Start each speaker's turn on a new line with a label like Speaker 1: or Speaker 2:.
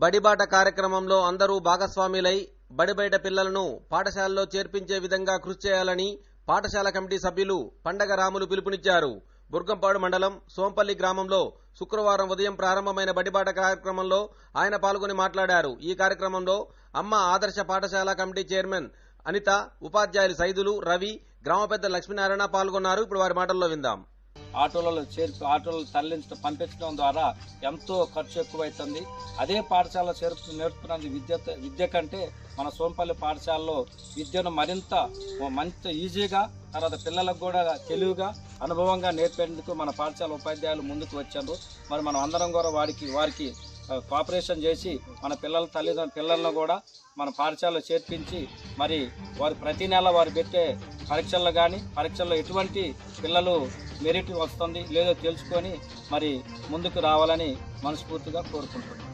Speaker 1: బడిబాట కార్యక్రమంలో అందరూ భాగస్వాములై బడి బయట పిల్లలను పాఠశాలలో చేర్పించే విధంగా కృషి చేయాలని పాఠశాల కమిటీ సభ్యులు పండగ రాములు పిలుపునిచ్చారు. బుర్గంపాడు మండలం సోంపల్లి గ్రామంలో శుక్రవారం ఉదయం ప్రారంభమైన బడిబాట కార్యక్రమంలో ఆయన పాల్గొని మాట్లాడారు. ఈ కార్యక్రమంలో అమ్మ ఆదర్శ పాఠశాల కమిటీ చైర్మన్ అనిత ఉపాధ్యాయులు సైదులు రవి గ్రామ పెద్ద లక్ష్మీనారాయణ పాల్గొన్నారు. ఇప్పుడు వారి మాటల్లో విందాం.
Speaker 2: ఆటోలలో చేర్పి ఆటోలు తరలించడం పంపించడం ద్వారా ఎంతో ఖర్చు ఎక్కువైతుంది. అదే పాఠశాల చేర్పు నేర్పుతున్నది విద్య విద్య కంటే మన సోంపల్లి పాఠశాలలో విద్యను మరింత మంచి ఈజీగా తర్వాత పిల్లలకు కూడా తెలివిగా అనుభవంగా నేర్పేందుకు మన పాఠశాల ఉపాధ్యాయులు ముందుకు వచ్చారు. మరి మనం అందరం కూడా వారికి వారికి కోఆపరేషన్ చేసి మన పిల్లల తల్లిదండ్రుల పిల్లలను కూడా మన పాఠశాలలో చేర్పించి మరి వారు ప్రతి నెల వారు పెట్టే పరీక్షల్లో కానీ పరీక్షల్లో ఎటువంటి పిల్లలు మెరిట్ వస్తుంది లేదో తెలుసుకొని మరి ముందుకు రావాలని మనస్ఫూర్తిగా కోరుకుంటున్నాను